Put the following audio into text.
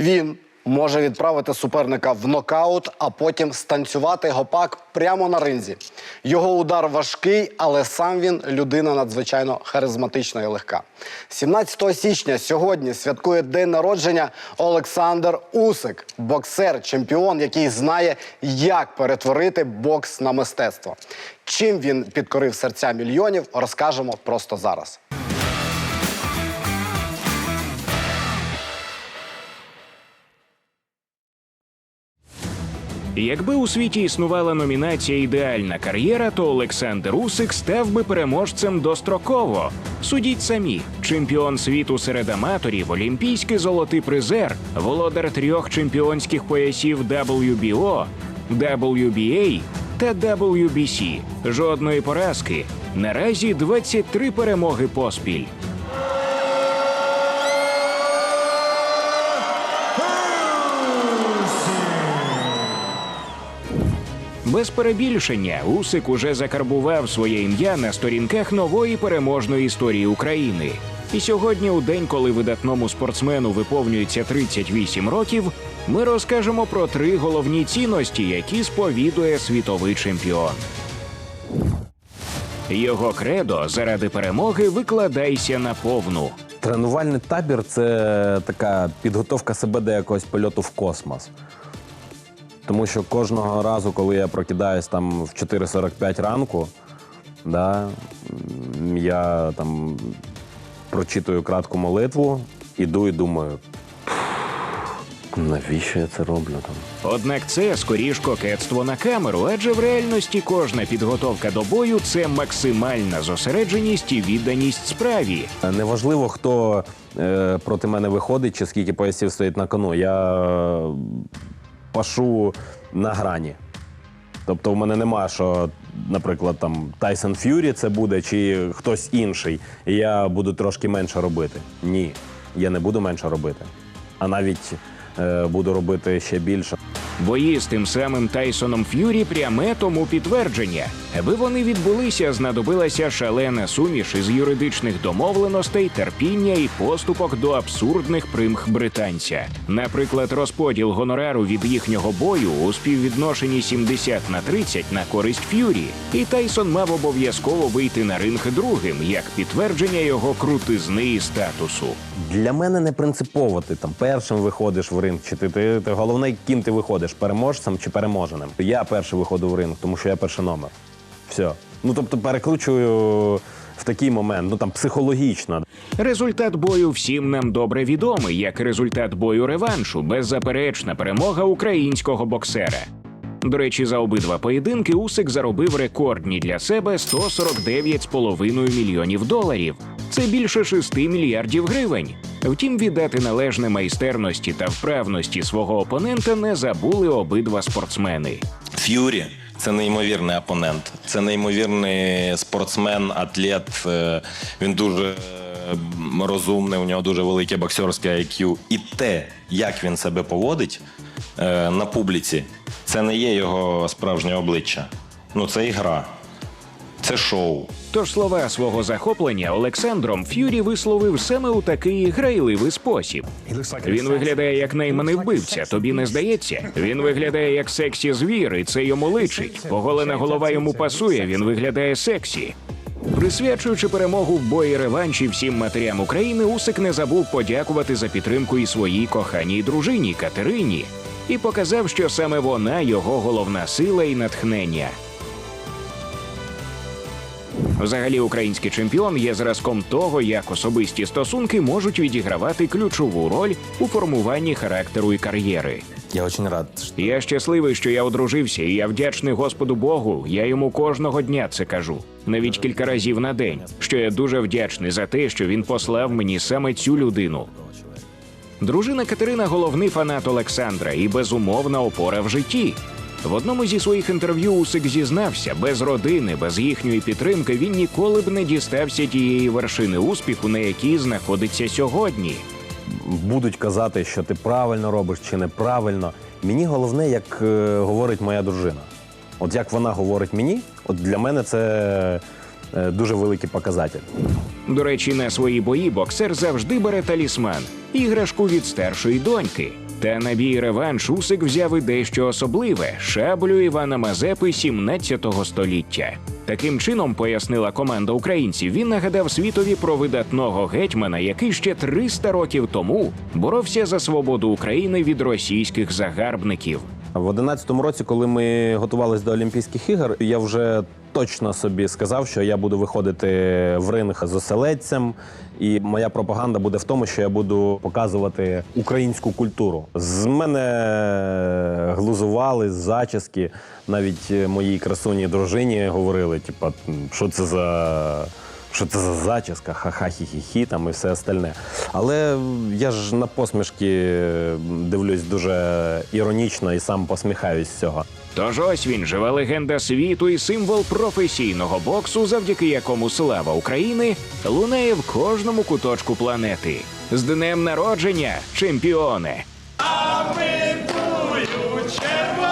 Він може відправити суперника в нокаут, а потім станцювати гопак прямо на ринзі. Його удар важкий, але сам він людина надзвичайно харизматична і легка. 17 січня сьогодні святкує день народження Олександр Усик, боксер, чемпіон, який знає, як перетворити бокс на мистецтво. Чим він підкорив серця мільйонів, розкажемо просто зараз. Якби у світі існувала номінація Ідеальна кар'єра, то Олександр Усик став би переможцем достроково. Судіть самі: чемпіон світу серед аматорів, олімпійський золотий призер, володар трьох чемпіонських поясів WBO, WBA та WBC. Жодної поразки. Наразі 23 перемоги поспіль. Без перебільшення Усик уже закарбував своє ім'я на сторінках нової переможної історії України. І сьогодні, у день, коли видатному спортсмену виповнюється 38 років, ми розкажемо про три головні цінності, які сповідує світовий чемпіон. Його кредо заради перемоги викладайся на повну. Тренувальний табір це така підготовка себе до якогось польоту в космос. Тому що кожного разу, коли я прокидаюсь там в 4.45 ранку, да, я там прочитую кратку молитву, іду і думаю, навіщо я це роблю там? Однак це скоріш кокетство на камеру, адже в реальності кожна підготовка до бою це максимальна зосередженість і відданість справі. Неважливо, хто е, проти мене виходить чи скільки поясів стоїть на кону. Я пашу на грані. Тобто, в мене нема, що, наприклад, там Тайсон Ф'юрі це буде, чи хтось інший, і я буду трошки менше робити. Ні, я не буду менше робити. А навіть е, буду робити ще більше. Бої з тим самим Тайсоном Ф'юрі пряме тому підтвердження. Аби вони відбулися, знадобилася шалена суміш із юридичних домовленостей, терпіння і поступок до абсурдних примх британця. Наприклад, розподіл гонорару від їхнього бою у співвідношенні 70 на 30 на користь Ф'юрі, і Тайсон мав обов'язково вийти на ринг другим як підтвердження його крутизни і статусу. Для мене не принципово, ти там першим виходиш в ринг, чи ти, ти, ти головне, ким ти виходиш, переможцем чи переможеним. Я перший виходив в ринг, тому що я перший номер. Все. Ну тобто перекручую в такий момент, ну там психологічно. Результат бою всім нам добре відомий, як результат бою реваншу, беззаперечна перемога українського боксера. До речі, за обидва поєдинки Усик заробив рекордні для себе 149,5 мільйонів доларів. Це більше 6 мільярдів гривень. Втім, віддати належне майстерності та вправності свого опонента не забули обидва спортсмени. Ф'юрі це неймовірний опонент. Це неймовірний спортсмен, атлет. Е, Він дуже розумний, у нього дуже велике боксерське IQ. І те, як він себе поводить е, на публіці, це не є його справжнє обличчя. Ну, це ігра, це шоу. Тож слова свого захоплення Олександром Ф'юрі висловив саме у такий грайливий спосіб. Він виглядає як найманий вбивця. Тобі не здається? Він виглядає як сексі звір, і це йому личить. Поголена голова йому пасує. Він виглядає сексі. Присвячуючи перемогу в бої реванші всім матерям України, Усик не забув подякувати за підтримку і своїй коханій дружині Катерині і показав, що саме вона його головна сила і натхнення. Взагалі, український чемпіон є зразком того, як особисті стосунки можуть відігравати ключову роль у формуванні характеру і кар'єри. Я дуже рад. Я щасливий, що я одружився, і я вдячний Господу Богу. Я йому кожного дня це кажу, навіть кілька разів на день. Що я дуже вдячний за те, що він послав мені саме цю людину. Дружина Катерина головний фанат Олександра і безумовна опора в житті. В одному зі своїх інтерв'ю Усик зізнався, без родини, без їхньої підтримки він ніколи б не дістався тієї вершини успіху, на якій знаходиться сьогодні. Будуть казати, що ти правильно робиш чи неправильно. Мені головне, як е, говорить моя дружина. От як вона говорить мені, от для мене це е, дуже великий показатель. До речі, на свої бої боксер завжди бере талісман іграшку від старшої доньки. Та на бій реванш Усик взяв і дещо особливе шаблю Івана Мазепи 17 століття. Таким чином, пояснила команда українців, він нагадав світові про видатного гетьмана, який ще 300 років тому боровся за свободу України від російських загарбників. В 11-му році, коли ми готувалися до Олімпійських ігор, я вже точно собі сказав, що я буду виходити в ринг з оселедцем, і моя пропаганда буде в тому, що я буду показувати українську культуру. З мене глузували зачіски. Навіть моїй красуній дружині говорили: типа, що це за що це за зачіска, ха-ха-хі-хі-хі там і все остальне. Але я ж на посмішки дивлюсь дуже іронічно і сам посміхаюсь з цього. Тож ось він жива легенда світу і символ професійного боксу, завдяки якому слава України лунає в кожному куточку планети. З днем народження, чемпіони! А ми червоні!